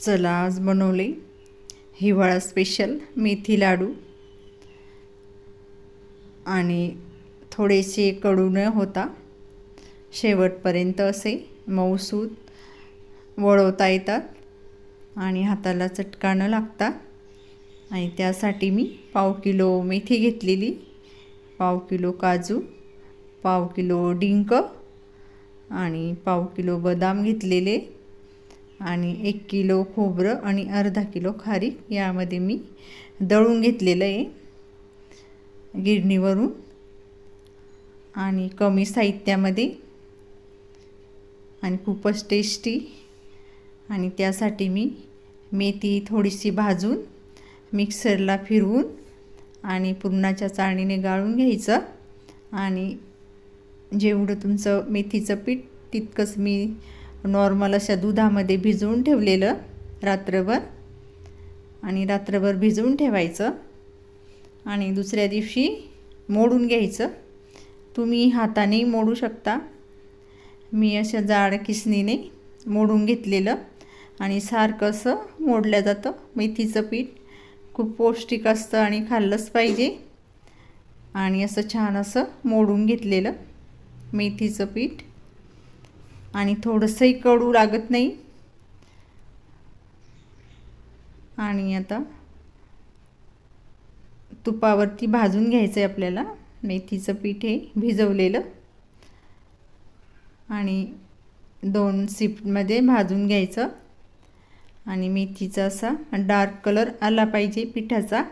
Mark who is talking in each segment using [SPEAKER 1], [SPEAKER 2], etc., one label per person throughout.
[SPEAKER 1] चला आज बनवले हिवाळा स्पेशल मेथी लाडू. आणि थोडेसे कडू न होता. शेवटपर्यंत असे मऊसूद वळवता येतात आणि हाताला चटका न लागता आणि त्यासाठी मी पाव किलो मेथी घेतलेली पाव किलो काजू पाव किलो डिंक आणि पाव किलो बदाम घेतलेले. आणि एक किलो खोबरं आणि अर्धा किलो खारीक यामध्ये मी दळून घेतलेलं आहे गिरणीवरून. आणि कमी साहित्यामध्ये. आणि खूपच टेस्टी आणि त्यासाठी मी मेथी थोडीशी भाजून मिक्सरला फिरवून आणि पुरणाच्या चाळणीने गाळून घ्यायचं. आणि जेवढं तुमचं मेथीचं पीठ तितकंच मी नॉर्मल अशा दुधामध्ये भिजवून ठेवलेलं रात्रभर. आणि रात्रभर भिजवून ठेवायचं. आणि दुसऱ्या दिवशी मोडून घ्यायचं. तुम्ही हाताने मोडू शकता. मी अशा जाड किसणीने मोडून घेतलेलं. आणि सारखं असं मोडलं जातं. मेथीचं पीठ खूप पौष्टिक असतं आणि खाल्लंच पाहिजे. आणि असं छान असं मोडून घेतलेलं मेथीचं पीठ. आणि थोडंसंही कडू लागत नाही. आणि आता तुपावरती भाजून घ्यायचं आहे आपल्याला. मेथीचं पीठ हे भिजवलेलं. आणि दोन सिफ्टमध्ये भाजून घ्यायचं. आणि मेथीचा असा डार्क कलर आला पाहिजे पिठाचा.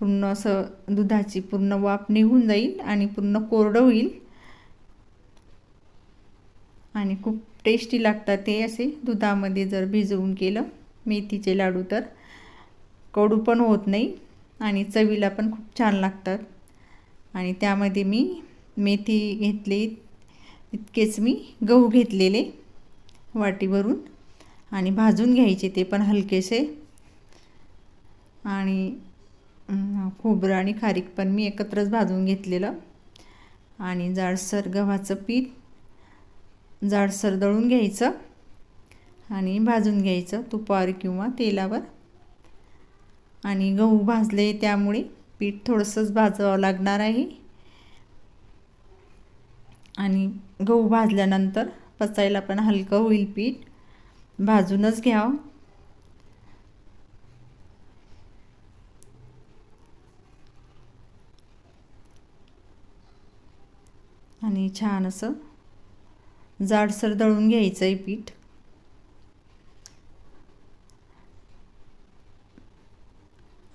[SPEAKER 1] पूर्ण असं दुधाची पूर्ण वाफ निघून जाईल आणि पूर्ण कोरडं होईल. आणि खूप टेस्टी लागतात ते असे. दुधामध्ये जर भिजवून केलं मेथीचे लाडू तर. कडू पण होत नाही आणि चवीला पण खूप छान लागतात. आणि त्यामध्ये मी मेथी घेतली इतकेच मी गहू घेतलेले वाटीवरून आणि भाजून घ्यायचे ते पण हलकेसे. आणि खोबरं आणि खारीक पण मी एकत्रच भाजून घेतलेलं. आणि जाडसर गव्हाचं पीठ जाडसर दळून घ्यायचं आणि भाजून घ्यायचं तुपावर किंवा तेलावर. आणि गहू भाजले त्यामुळे पीठ थोडंसंच भाजावं लागणार आहे. आणि गहू भाजल्यानंतर पचायला पण हलकं होईल पीठ. भाजूनच घ्यावं. आणि छान असं जाडसर दळून घ्यायचं आहे पीठ.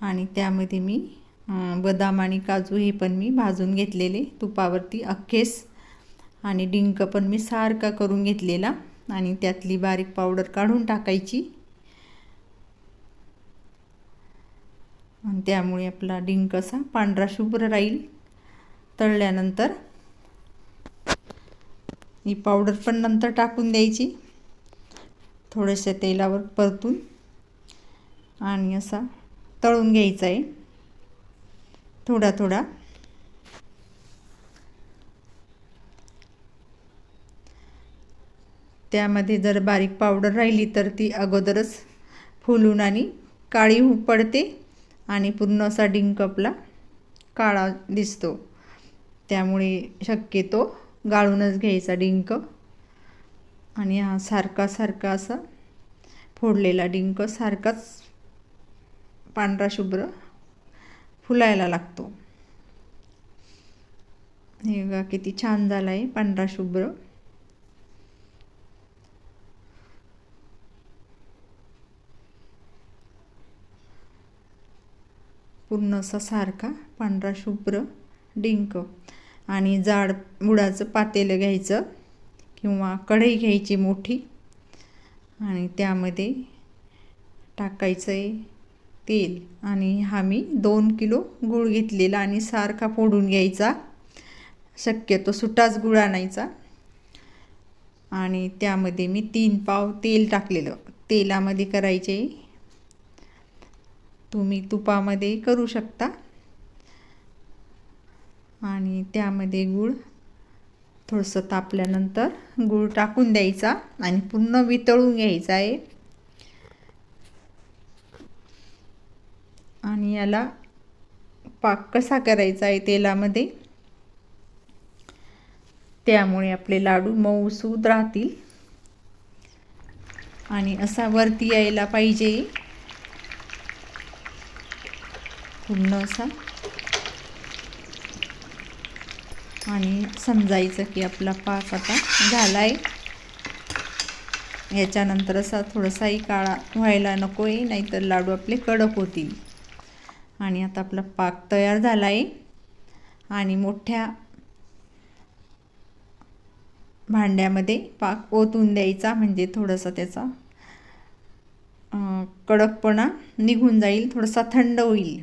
[SPEAKER 1] आणि त्यामध्ये मी बदाम आणि काजू हे पण मी भाजून घेतलेले तुपावरती अख्खेस. आणि डिंक पण मी सारखा करून घेतलेला. आणि त्यातली बारीक पावडर काढून टाकायची. आणि त्यामुळे आपला डिंक असा पांढरा शुभ्र राहील. तळल्यानंतर ही पावडर पण नंतर टाकून द्यायची. थोड्याशा तेलावर परतून आणि असा तळून घ्यायचा आहे. थोडा थोडा. त्यामध्ये जर बारीक पावडर राहिली तर ती अगोदरच फुलून आणि काळी पडते आणि पूर्ण असा डिंक आपला काळा दिसतो. त्यामुळे शक्यतो गाळूनच घ्यायचा डिंक. आणि हा सारखा सारखा असा फोडलेला डिंक सारखाच पांढरा शुभ्र फुलायला लागतो. हे बघा किती छान झाला आहे पांढरा शुभ्र. पूर्ण असा सारखा पांढरा शुभ्र डिंक. आणि जाड मुळाचं पातेलं घ्यायचं किंवा कढई घ्यायची मोठी. आणि त्यामध्ये टाकायचं आहे तेल. आणि हा मी दोन किलो गूळ घेतलेला आणि सारखा फोडून घ्यायचा. शक्यतो सुटाच गुळ आणायचा. आणि त्यामध्ये मी तीन पाव तेल टाकलेलं. तेलामध्ये करायचे. तुम्ही तुपामध्ये करू शकता. आणि त्यामध्ये गूळ थोडंसं तापल्यानंतर गूळ टाकून द्यायचा आणि पूर्ण वितळून घ्यायचा आहे. आणि याला पाक कसा करायचा आहे तेलामध्ये? त्यामुळे आपले लाडू मऊसूद राहतील. आणि असा वरती यायला पाहिजे. पूर्ण असा आणि समजायचं की आपला पाक आता झाला आहे याच्यानंतर असा थोडासाही काळा व्हायला नको आहे नाहीतर लाडू आपले कडक होतील. आणि आता आपला पाक तयार झाला आहे आणि मोठ्या भांड्यामध्ये पाक ओतून द्यायचा म्हणजे थोडासा त्याचा कडकपणा निघून जाईल थोडासा थंड होईल.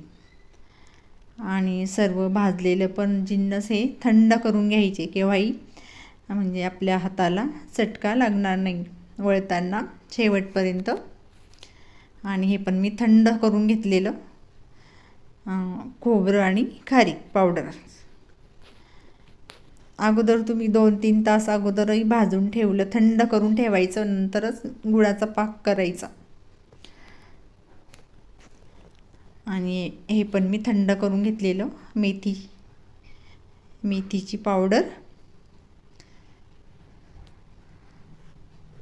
[SPEAKER 1] आणि सर्व भाजलेलं पण जिन्नस हे थंड करून घ्यायचे केव्हाही. म्हणजे आपल्या हाताला चटका लागणार नाही वळताना शेवटपर्यंत. आणि हे पण मी थंड करून घेतलेलं. खोबरं आणि खारीक पावडर. अगोदर तुम्ही दोन तीन तास अगोदरही भाजून ठेवलं थंड करून ठेवायचं नंतरच गुळाचा पाक करायचा. आणि हे पण मी थंड करून घेतलेलं मेथी मेथीची पावडर.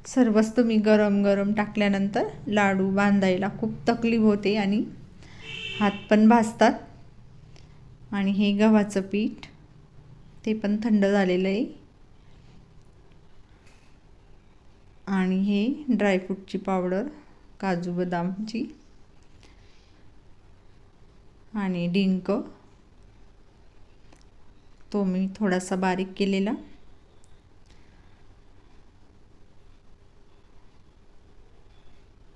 [SPEAKER 1] सर्वच तुम्ही गरम गरम टाकल्यानंतर लाडू बांधायला खूप तकलीफ होते आणि हात पण भाजतात आणि हे गव्हाचं पीठ ते पण थंड झालेलं आहे. आणि हे ड्रायफ्रूटची पावडर काजू बदामची. आणि डिंक. तो मी थोडासा बारीक केलेला.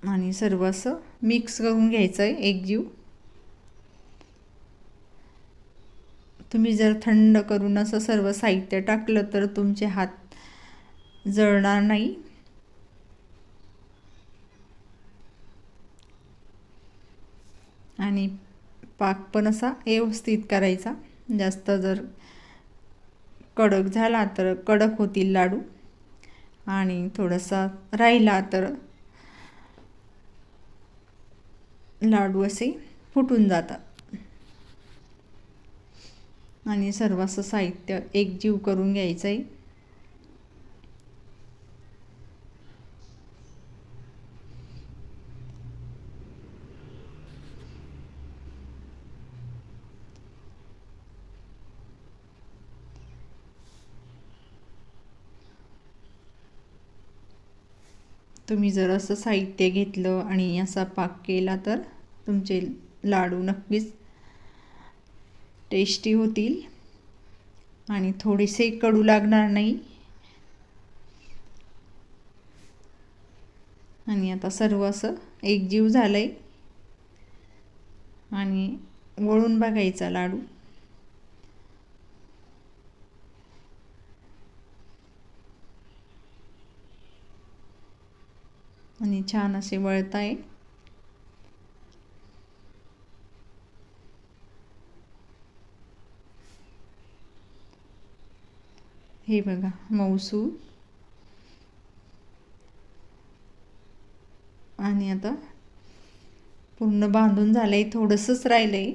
[SPEAKER 1] आणि सर्व असं मिक्स करून घ्यायचं आहे एकजीव तुम्ही जर थंड करून असं सर्व साहित्य टाकलं तर तुमचे हात जळणार नाही. आणि पाक पण असा व्यवस्थित करायचा. जास्त जर कडक झाला तर कडक होतील लाडू. आणि थोडासा राहिला तर लाडू असे फुटून जातात. आणि सर्व असं साहित्य एकजीव करून घ्यायचं आहे तुम्ही जर असं साहित्य घेतलं आणि असा पाक केला तर तुमचे लाडू नक्कीच टेस्टी होतील. आणि थोडेसे कडू लागणार नाही. आणि आता सर्व असं एकजीव झालं आहे आणि वळून बघायचा लाडू. आणि छान असे वळत आहे. हे बघा मौसू. आणि आता पूर्ण बांधून झालं आहे थोडंसंच राहिलं आहे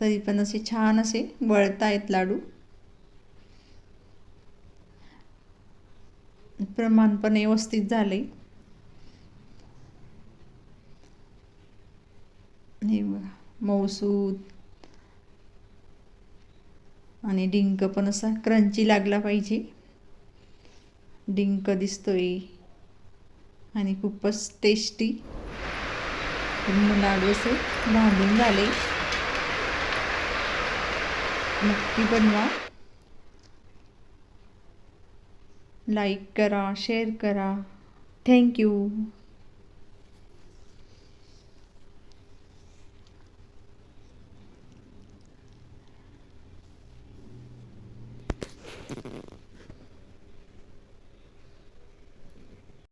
[SPEAKER 1] तरी पण असे छान असे वळत आहेत लाडू. प्रमाण पण व्यवस्थित झाले हे बघा मऊसूद आणि डिंक पण असा क्रंची लागला पाहिजे. डिंक दिसतोय आणि खूपच टेस्टी. लाडू असे बांधून झाले. नक्की बनवा. लाईक करा शेअर करा. थँक्यू